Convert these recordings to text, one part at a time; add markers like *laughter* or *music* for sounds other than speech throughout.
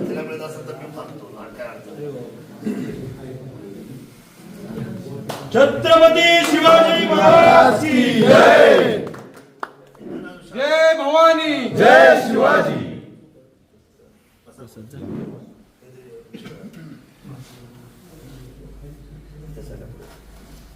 तिला मिळत असेल तर मी मागतो छत्रपती शिवाजी महाराज की जय! जय भवानी! जय शिवाजी!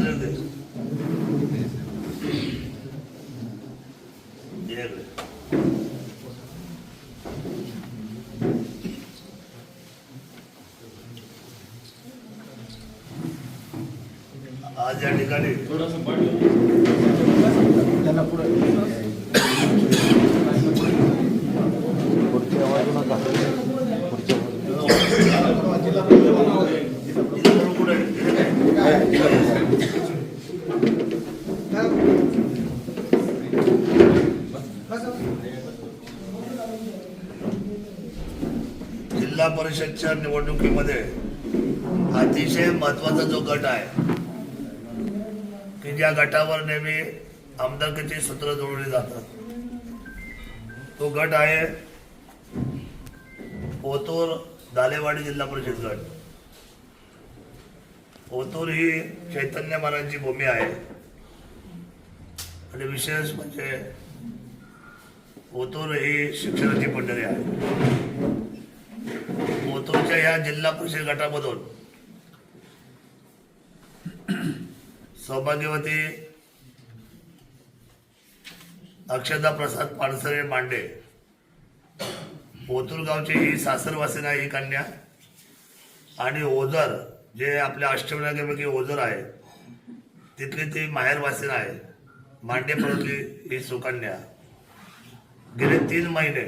हे अजून दे. हे इकडे. आज या ठिकाणी इथं करून कुठे इथे काय? जिल्हा परिषदच्या निवडणुकीमध्ये अतिशय महत्त्वाचा जो गट आहे की ज्या गटावर नेहमी आमदारकीची सूत्र जोडली जातात तो गट आहे ओतूर दालेवाडी जिल्हा परिषद गट. ओतूर ही चैतन्य महाराजांची भूमी आहे. आणि विशेष म्हणजे ओतूर ही शिक्षणाची पंढरी आहे. ओतूरच्या या जिल्हा परिषद गटामधून सौभाग्यवती अक्षदा प्रसाद पानसरे मांडे ओतूर गावची ही सासरवासिना ही कन्या आणि ओझर जे आपल्या अष्टविनायकापैकी ओझर आहे तिथली ती माहेरवासिना आहे. मांडे पडली ही सुकन्या. गेले तीन महिने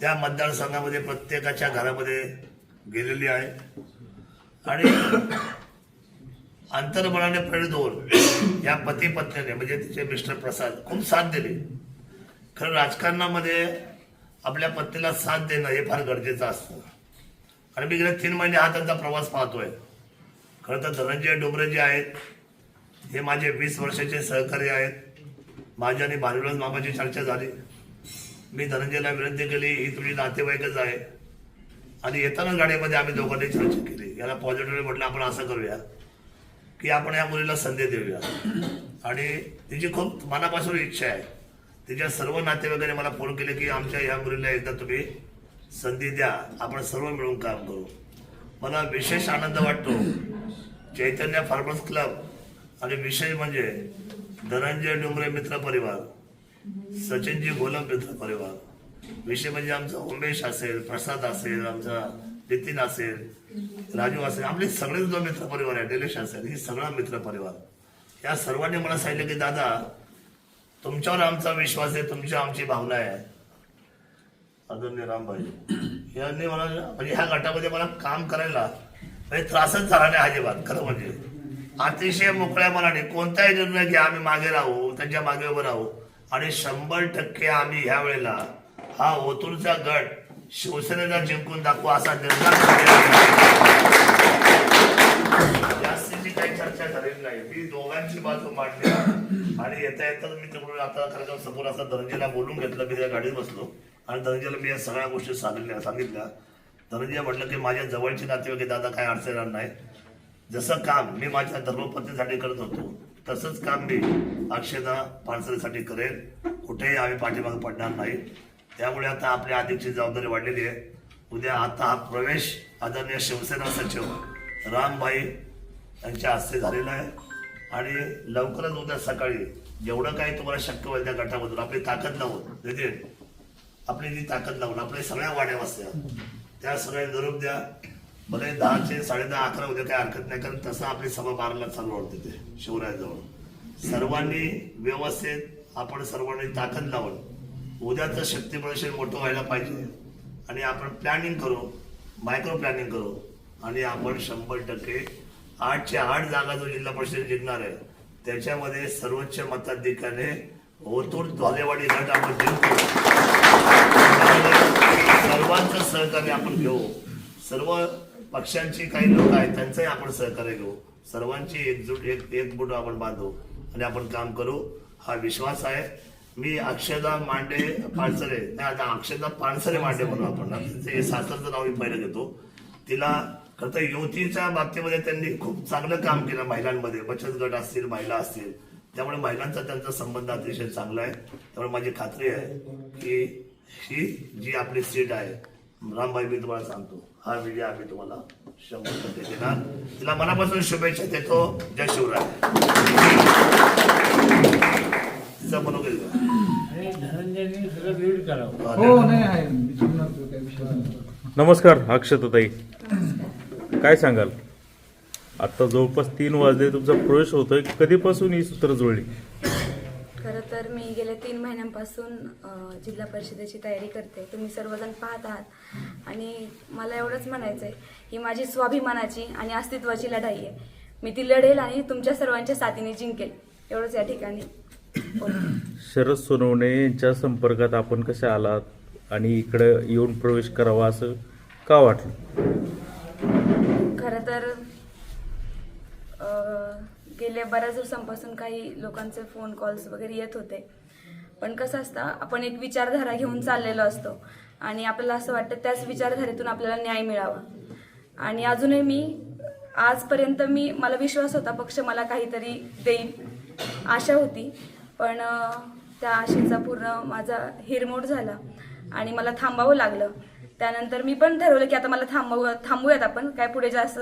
त्या मतदारसंघामध्ये प्रत्येकाच्या घरामध्ये गेलेली आहे. आणि अंतर्मनाने प्रेरित होऊन या पती पत्नीने म्हणजे तिचे मिस्टर प्रसाद खूप साथ दिली. खरं राजकारणामध्ये आपल्या पत्नीला साथ देणं हे फार गरजेचं असतं. आणि मी गेले तीन महिने हा त्यांचा प्रवास पाहतोय. खरं तर धनंजय डोंगरे जे आहेत हे माझे वीस वर्षाचे सहकारी आहेत. माझी आणि भानुराज मामाची चर्चा झाली. मी धनंजयला विनंती केली ही तुझी नातेवाईकच आहे. आणि येताना गाडीमध्ये आम्ही दोघांनी चर्चा केली. याला पॉझिटिव्ह म्हटलं आपण असं करूया की आपण या मुलीला संधी देऊया. आणि तिची खूप मनापासून इच्छा आहे. तिच्या सर्व नातेवाईकांनी मला फोन केले की आमच्या या मुलीला एकदा तुम्ही संधी द्या. आपण सर्व मिळून काम करू. मला विशेष आनंद वाटतो. चैतन्य फार्मर्स क्लब आणि विशेष म्हणजे धनंजय डोंगरे मित्र परिवार सचिनजी गोलम मित्र परिवार. विषय म्हणजे आमचा उमेश असेल प्रसाद असेल आमचा नितीन असेल राजू असेल आपले सगळेच जो मित्र परिवार आहे निलेश असेल ही सगळा मित्र परिवार. या सर्वांनी मला सांगितलं की दादा तुमच्यावर आमचा विश्वास आहे तुमची आमची भावना आहे. आदरणीय रामभाई यांनी मला म्हणजे ह्या गटामध्ये मला काम करायला म्हणजे त्रासच झाला नाही अजिबात खरं म्हणजे. अतिशय मोकळ्या मनाने कोणताही निर्णय घ्या आम्ही मागे राहू त्यांच्या मागे उभं राहू. आणि शंभर टक्के आम्ही ह्या वेळेला हा ओतूरचा गट शिवसेनेला जिंकून दाखवू असा निर्धार जास्तीची काही चर्चा झालेली नाही मी दोघांची बाजू मांडली. आणि येता येता मी तिकडून आता खरं समोर असं धनंजयला बोलून घेतलं मी त्या गाडीत बसलो. आणि धनंजयला मी या सगळ्या गोष्टी सांगितल्या सांगितल्या. धनंजय म्हटलं की माझ्या जवळचे नातेवाईक दादा काय अडचण येणार नाही. जसं काम मी माझ्या धर्मपत्नीसाठी करत होतो तसंच काम मी अक्षदा पानसरेसाठी करेन. कुठेही आम्ही पाठीमागे पडणार नाही. त्यामुळे आता आपल्या अधिकची जबाबदारी वाढलेली आहे. उद्या आता हा प्रवेश आदरणीय शिवसेना सचिव रामभाई यांच्या हस्ते झालेला आहे. आणि लवकरच उद्या सकाळी जेवढं काही तुम्हाला शक्य होईल त्या गटामधून आपली ताकद लावून. नितीन आपली जी ताकद लावून आपल्या सगळ्या वाड्या वाजत्या त्या सगळ्या निरोप द्या. भले दहाचे साडे दहा अकरा उद्या काही हरकत नाही कारण तसं आपली सभा बाराला चालू होते ते शिवरायाजवळ. सर्वांनी व्यवस्थित आपण सर्वांनी ताकद लावून उद्याचं शक्ती प्रदर्शन मोठं व्हायला पाहिजे. आणि आपण प्लॅनिंग करू मायक्रो प्लॅनिंग करू. आणि आपण शंभर टक्के आठच्या आठ जागा जो जिल्हा परिषद जिंकणार आहे त्याच्यामध्ये सर्वोच्च मताधिकाने ओतूर धोलेवाडी गट आपण जिंकू. सर्वांचं सहकार्य आपण घेऊ. सर्व पक्षांची काही लोक आहेत त्यांचंही आपण सहकार्य घेऊ. सर्वांची एकजूट एक एकबूट आपण बांधू आणि आपण काम करू. हा विश्वास आहे. मी अक्षदा मांडे पानसरे नाही आता अक्षदा पानसरे मांडे म्हणू आपण. आता सासरचं नाव मी पहिलं घेतो. तिला खरं तर युवतीच्या बाबतीमध्ये त्यांनी खूप चांगलं काम केलं महिलांमध्ये. बचत गट असतील महिला असतील. त्यामुळे महिलांचा त्यांचा संबंध अतिशय चांगला आहे. त्यामुळे माझी खात्री आहे की ही जी आपली सीट आहे रामबाई मी तुम्हाला सांगतो. हा विजय आम्ही तुम्हाला शंभर टक्के देणार. तिला मनापासून शुभेच्छा देतो. जय शिवराय. तिचा मनोगत हा, हो. नमस्कार अक्षताताई. काय सांगाल? आता जवळपास तीन वाजले तुमचा प्रवेश होतोय. कधीपासून ही सूत्र जुळली? खरं तर मी गेल्या तीन महिन्यांपासून जिल्हा परिषदेची तयारी करते. तुम्ही सर्वजण पाहत आहात. आणि मला एवढंच म्हणायचं आहे ही माझी स्वाभिमानाची आणि अस्तित्वाची लढाई आहे. मी ती लढेल आणि तुमच्या सर्वांच्या साथीने जिंकेल. एवढंच या ठिकाणी. शरद सोनवणे यांच्या संपर्कात आपण कसे आलात आणि इकडं येऊन प्रवेश करावा असं का वाटलं? खरं तर गेल्या बऱ्याच दिवसांपासून काही लोकांचे फोन कॉल्स वगैरे येत होते. पण कसं असतं आपण एक विचारधारा घेऊन चाललेलो असतो. आणि आपल्याला असं वाटतं त्याच विचारधारेतून आपल्याला न्याय मिळावा. आणि अजूनही मी आजपर्यंत मी मला विश्वास होता पक्ष मला काहीतरी देईल आशा होती. पण त्या आशेचा पूर्ण माझा हिरमोड झाला. आणि मला थांबावं लागलं. त्यानंतर मी पण ठरवलं की आता मला थांबव थांबूयात आपण. काय पुढे जास्त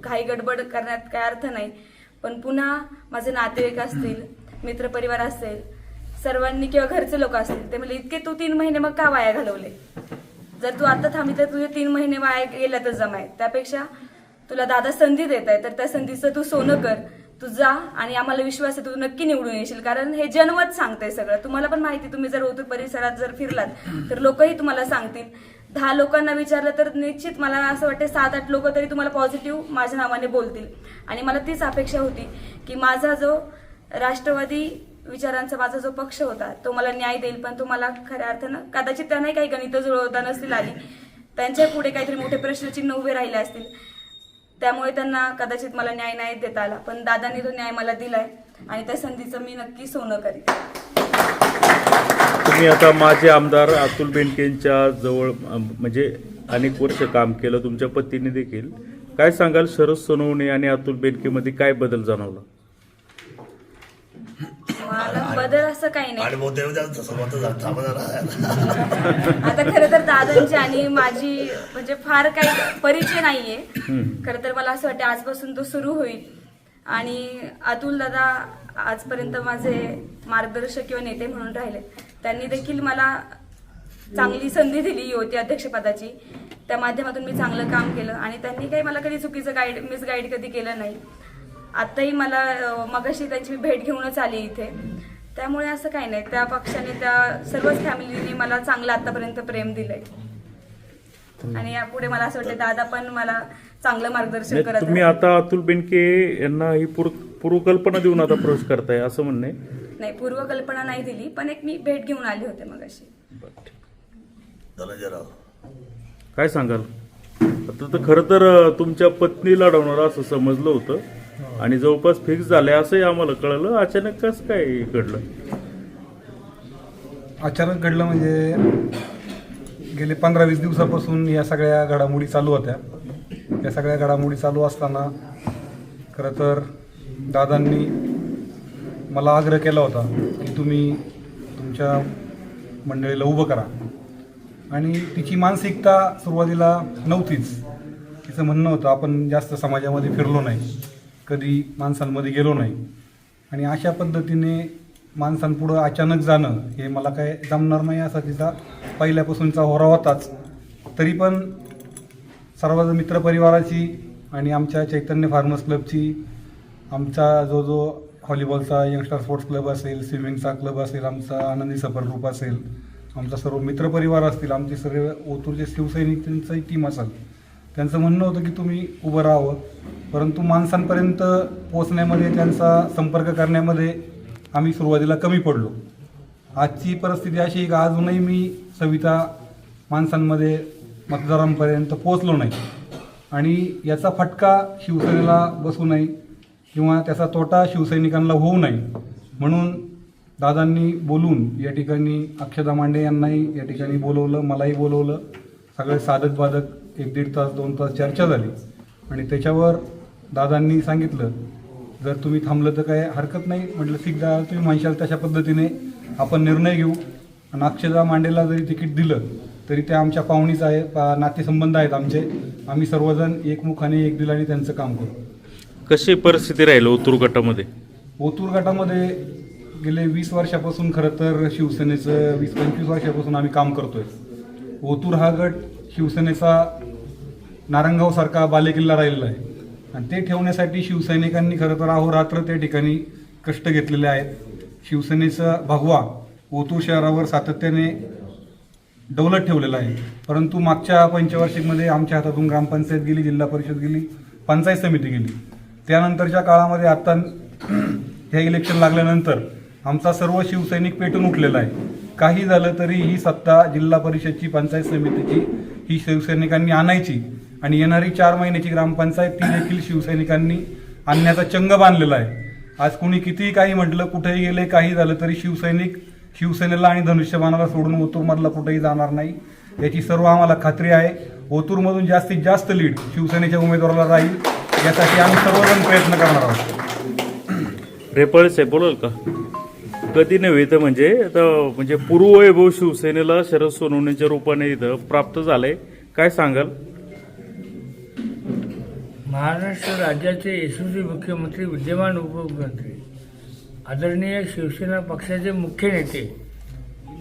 घाई गडबड करण्यात काय अर्थ नाही. पण पुन्हा माझे नातेवाईक असतील मित्रपरिवार असेल सर्वांनी किंवा घरचे लोक असतील ते म्हणजे इतके तू तीन महिने मग का वाया घालवले? जर तू आता थांबली तर तुझे तीन महिने वाया गेल्या तर जमाय. त्यापेक्षा तुला दादा संधी देत आहे तर त्या संधीचं तू सोनं कर तू जा आणि आम्हाला विश्वास आहे तू नक्की निवडून येशील. कारण हे जन्मच सांगतंय सगळं. तुम्हाला पण माहिती तुम्ही जर ओतूर परिसरात जर फिरलात तर लोकही तुम्हाला सांगतील दहा लोकांना विचारलं तर निश्चित मला असं वाटतं सात आठ लोक तरी तुम्हाला पॉझिटिव्ह माझ्या नावाने बोलतील. आणि मला तीच अपेक्षा होती की माझा जो राष्ट्रवादी विचारांचा माझा जो पक्ष होता तो मला न्याय देईल पण तो मला खऱ्या अर्थानं कदाचित त्यांनाही काही गणित जुळवता नसतील आली. त्यांच्या पुढे काहीतरी मोठे प्रश्नचिन्ह उभे राहिले असतील. त्यामुळे त्यांना कदाचित मला न्याय नाही देता आला. पण दादांनी तो न्याय मला दिलाय आणि त्या संधीचं मी नक्की सोनं करीन तुम्ही आता माझे आमदार अतुल बेनकेंच्या जवळ म्हणजे अनेक वर्ष काम केलं तुमच्या पत्नीने देखील. काय सांगाल शरद सोनवणे आणि अतुल बेनकेमध्ये काय बदल जाणवला? मला बदल असं काही नाही. आणि. आता खरं तर दादांची आणि माझी म्हणजे फार काही परिचय नाहीये. खरं तर मला असं वाटतं आजपासून तो सुरू होईल. आणि अतुल दादा आजपर्यंत माझे मार्गदर्शक किंवा नेते म्हणून राहिले. त्यांनी देखील मला चांगली संधी दिली होती अध्यक्षपदाची. त्या माध्यमातून मी चांगलं काम केलं आणि त्यांनी काही मला कधी चुकीचं गाईड मिसगाईड कधी केलं नाही. आत्ताही मला मगाशी त्यांची मी भेट घेऊनच आली इथे. त्यामुळे असं काही नाही. त्या पक्षाने त्या सर्वच फॅमिलीने मला चांगलं आतापर्यंत प्रेम दिलंय. आणि यापुढे मला असं वाटतं दादा पण मला चांगलं मार्गदर्शन करत तुम्ही. आता अतुल बेनके यांना ही पूर्व पूर्वकल्पना देऊन आता प्रवेश करताय असं म्हणणे. नाही पूर्वकल्पना नाही दिली पण एक मी भेट घेऊन आले होते मगाशी. धनंजयराव. काय सांगाल? आता तर खरं तर अं, तुमच्या पत्नी लढवणार असं समजलं होतं. आणि जवळपास फिक्स झालंय असंही आम्हाला कळलं. अचानक कसं काय घडलं? अचानक घडलं म्हणजे गेले पंधरा वीस दिवसापासून या सगळ्या घडामोडी चालू होत्या. या सगळ्या घडामोडी चालू असताना खरं तर दादांनी मला आग्रह केला होता की तुम्ही तुमच्या मंडळीला उभं करा. आणि तिची मानसिकता सुरुवातीला नव्हतीच. तिचं म्हणणं होतं आपण जास्त समाजामध्ये फिरलो नाही. कधी माणसांमध्ये गेलो नाही. आणि अशा पद्धतीने माणसांपुढं अचानक जाणं हे मला काय जमणार नाही असा तिचा पहिल्यापासूनचा होरा होताच. तरी पण सर्व मित्रपरिवाराची आणि आमच्या चैतन्य फार्मर्स क्लबची आमचा जो जो व्हॉलीबॉलचा यंगस्टर स्पोर्ट्स क्लब असेल स्विमिंगचा क्लब असेल आमचा आनंदी सफर ग्रुप असेल आमचा सर्व मित्रपरिवार असतील आमचे सर्व ओतूरचे त्यांचंही टीम असेल. त्यांचं म्हणणं होतं की तुम्ही उभं राहावं. परंतु माणसांपर्यंत पोचण्यामध्ये त्यांचा संपर्क करण्यामध्ये आम्ही सुरुवातीला कमी पडलो. आजची परिस्थिती अशी आहे की अजूनही मी सविता माणसांमध्ये मतदारांपर्यंत पोचलो नाही. आणि याचा फटका शिवसेनेला बसू नये. किंवा त्याचा तोटा शिवसैनिकांना होऊ नये. म्हणून दादांनी बोलून या ठिकाणी अक्षदा मांडे यांनाही या ठिकाणी बोलवलं मलाही बोलवलं. सगळे साधक बाधक एक दीड तास दोन तास चर्चा झाली. आणि त्याच्यावर दादांनी सांगितलं जर तुम्ही थांबलं तर काय हरकत नाही. म्हटलं सिख दादा तुम्ही म्हणशाल तशा पद्धतीने. आपण निर्णय घेऊ. आणि अक्षदा मांडेला जरी तिकीट दिलं तरी त्या आमच्या पाहुणीच आहे पा नातेसंबंध आहेत आमचे. आम्ही सर्वजण एकमुखाने एक दिलाने त्यांचं काम करू. कशी परिस्थिती राहील ओतूर गटामध्ये? ओतूर गटामध्ये गेले वीस वर्षापासून खरं तर शिवसेनेचं वीस पंचवीस वर्षापासून आम्ही काम करतोय. ओतूर हा गट शिवसेनेचा नारंगावसारखा बालेकिल्ला राहिलेला आहे. आणि ते ठेवण्यासाठी शिवसैनिकांनी खरं तर अहोरात्र त्या ठिकाणी कष्ट घेतलेले आहेत. शिवसेनेचा भगवा ओतूर शहरावर सातत्याने डौलत ठेवलेला आहे. परंतु मागच्या पंचवार्षिकमध्ये आमच्या हातातून ग्रामपंचायत गेली जिल्हा परिषद गेली पंचायत समिती गेली. त्यानंतरच्या काळामध्ये आता *clears throat* हे इलेक्शन लागल्यानंतर आमचा सर्व शिवसैनिक पेटून उठलेला आहे. काही झालं तरी ही सत्ता जिल्हा परिषदची पंचायत समितीची ही शिवसैनिकांनी आणायची. आणि येणारी चार महिन्याची ग्रामपंचायत ती देखील शिवसैनिकांनी आणण्याचा चंग बांधलेला आहे. आज कुणी कितीही काही म्हटलं कुठेही गेले काही झालं तरी शिवसैनिक शिवसेनेला आणि धनुष्यबाणाला सोडून ओतूरमधला कुठेही जाणार नाही. याची सर्व आम्हाला खात्री आहे. ओतूरमधून जास्तीत जास्त लीड शिवसेनेच्या उमेदवाराला राहील. यासाठी आम्ही सर्वजण प्रयत्न करणार आहोत. रेपाळे साहेब बोलाल का? कधी नव्हे तर म्हणजे आता म्हणजे पूर्ववैभव शिवसेनेला शरद सोनवणेच्या रूपाने इथं प्राप्त झालंय. काय सांगाल? महाराष्ट्र राज्याचे यशस्वी मुख्यमंत्री विद्यमान उपमुख्यमंत्री आदरणीय शिवसेना पक्षाचे मुख्य नेते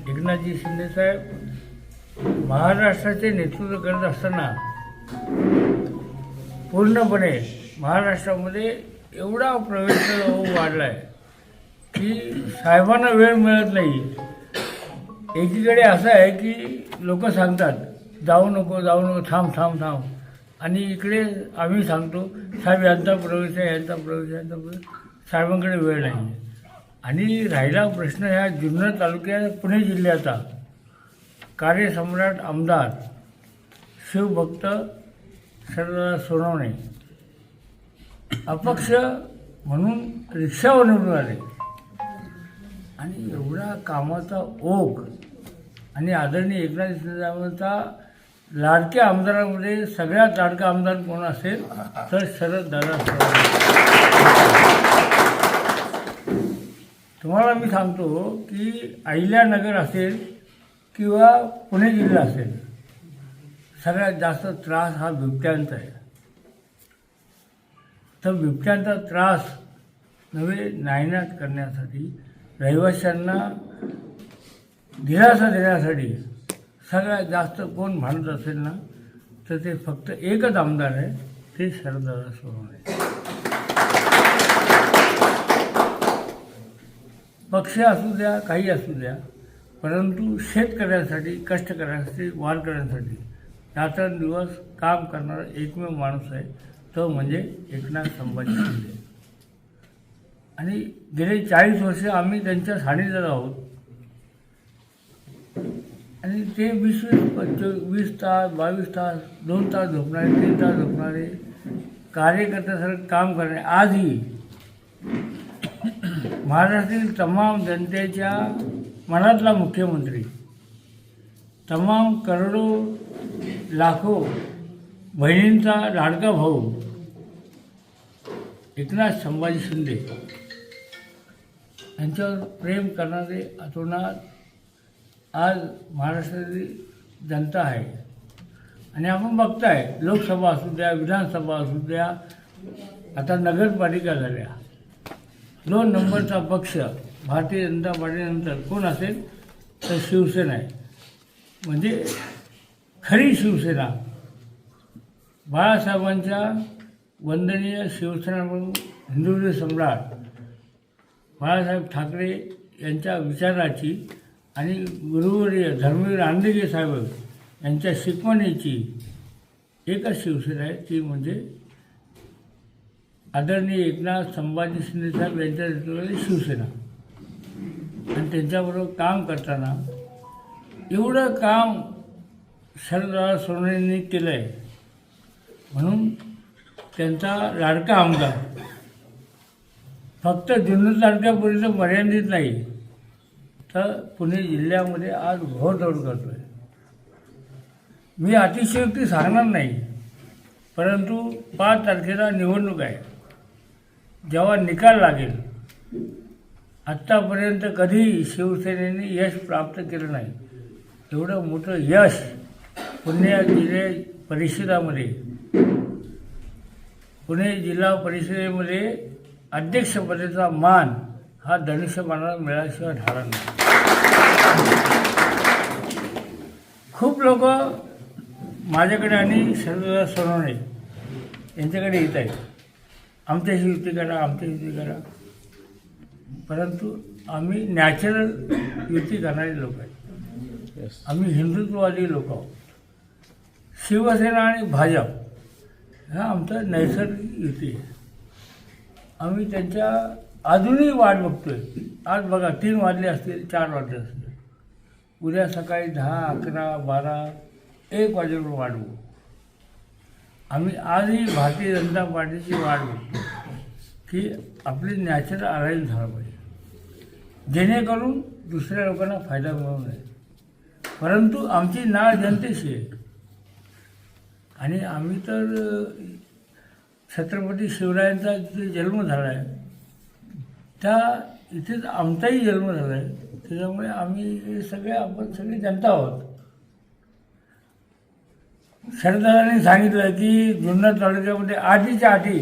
एकनाथजी शिंदेसाहेब महाराष्ट्राचे नेतृत्व करत असताना पूर्णपणे महाराष्ट्रामध्ये एवढा प्रवेश वाढला आहे की साहेबांना वेळ मिळत नाही. एकीकडे असं आहे की लोक सांगतात जाऊ नको जाऊ नको थांब थांब थांब. आणि इकडे आम्ही सांगतो साहेब यांचा प्रवेश आहे यांचा प्रवेश आहे यांचा प्रवेश साहेबांकडे वेळ नाही. आणि राहिला प्रश्न ह्या जुन्नर तालुक्यात पुणे जिल्ह्याचा. कार्यसम्राट आमदार शिवभक्त शरद सोनवणे अपक्ष म्हणून रिक्षावर निवडून आले आणि एवढा कामाचा ओघ आणि आदरणीय एकनाथ शिंदेचा लाडक्या आमदारांमध्ये सगळ्यात लाडका आमदार कोण असेल तर शरद दादा तुम्हाला मी सांगतो की अहिल्यानगर असेल किंवा पुणे जिल्हा असेल सगळ्यात जास्त त्रास हा बिबट्यांचा आहे. तर बिबट्यांचा त्रास नव्हे नायनाट करण्यासाठी रहिवाशांना दिलासा देण्यासाठी सगळ्यात जास्त कोण म्हणत असेल ना तर ते फक्त एकच आमदार आहे ते शरददादा सोनवणे. पक्ष असू द्या काही असू द्या परंतु शेतकऱ्यांसाठी कष्ट करण्यासाठी वार करण्यासाठी रात्रंदिवस काम करणारा एकमेव माणूस आहे तो म्हणजे एकनाथ संभाजी शिंदे. आणि गेले चाळीस वर्ष आम्ही त्यांच्या साडीला आहोत. आणि ते वीस वीस वीस तास बावीस तास दोन तास झोपणारे तीन तास झोपणारे कार्यकर्त्यासारखं काम करणारे. आजही महाराष्ट्रातील तमाम जनतेच्या मनातला मुख्यमंत्री तमाम करोडो लाखो बहिणींचा लाडका भाऊ एकनाथ संभाजी शिंदे यांच्यावर प्रेम करणारे अतोनात आज महाराष्ट्रातील जनता आहे. आणि आपण बघताय लोकसभा असू द्या विधानसभा असू द्या आता नगरपालिका झाल्या. दोन नंबरचा पक्ष भारतीय जनता पार्टीनंतर कोण असेल? तर शिवसेना आहे. म्हणजे खरी शिवसेना. बाळासाहेबांच्या वंदनीय शिवसेना म्हणून हिंदुत्व सम्राट बाळासाहेब ठाकरे यांच्या विचाराची आणि गुरुवर्य धर्मवीर आंदेगे साहेब यांच्या शिकवणीची एकच शिवसेना आहे ती म्हणजे आदरणीय एकनाथ संभाजी शिंदे साहेब यांच्या शिवसेना. आणि त्यांच्याबरोबर काम करताना एवढं काम शरदराव सोनेंनी केलं आहे म्हणून त्यांचा लाडका आमदार. फक्त जुन्नर तालुक्यापर्यंत मर्यादित नाही. तर पुणे जिल्ह्यामध्ये आज घोडदौड करतो आहे मी अतिशयोक्ती सांगणार नाही. परंतु पाच तारखेला निवडणूक आहे. जेव्हा निकाल लागेल आत्तापर्यंत कधीही शिवसेनेने यश प्राप्त केलं नाही. एवढं मोठं यश पुणे जिल्हे परिषदामध्ये पुणे जिल्हा परिषदेमध्ये अध्यक्षपदाचा मान हा धनुष्यबाणाला मिळाल्याशिवाय राहणार नाही. खूप लोक माझ्याकडे आणि शरददादा सोनवणे यांच्याकडे येत आहेत. आमच्याशी युती करा आमच्याशी युती करा. परंतु आम्ही नॅचरल युती करणारे लोक आहेत. आम्ही हिंदुत्ववादी लोक आहोत. शिवसेना आणि भाजप हा आमचा नैसर्गिक युती आहे आम्ही त्यांच्या अजूनही वाट बघतोय. आज बघा तीन वाजले असतील चार वाजले असतील. उद्या सकाळी दहा अकरा बारा एक वाजेवर वाट बघू. आम्ही आजही भारतीय जनता पार्टीची वाट बघतो की आपली नॅचरल अलायन्स झालं पाहिजे. जेणेकरून दुसऱ्या लोकांना फायदा मिळू नये. परंतु आमची नाळ जनतेशी आहे. आणि आम्ही तर छत्रपती शिवरायांचा जिथे जन्म झाला आहे त्या इथेच आमचाही जन्म झाला आहे त्याच्यामुळे आम्ही सगळे आपण सगळी जनता आहोत. शरदारांनी सांगितलं की जुन्नर तालुक्यामध्ये आधीच्या आधी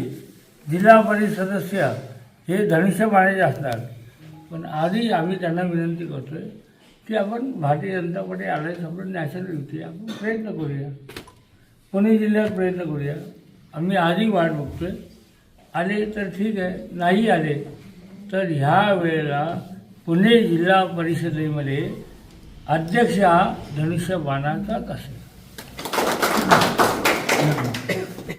जिल्हा परिषद सदस्य हे धनुष्यबाणाचे असतात. पण आधी आम्ही त्यांना विनंती करतोय की आपण भारतीय जनता पार्टी आलायच आपण नॅशनल युती आपण प्रयत्न करूया. पुणे जिल्ह्यात प्रयत्न करूया. आम्ही आधी वाट बघतोय. आले तर ठीक आहे. नाही आले तर ह्या वेळेला पुणे जिल्हा परिषदेमध्ये अध्यक्ष हा धनुष्यबाणाचाच असेल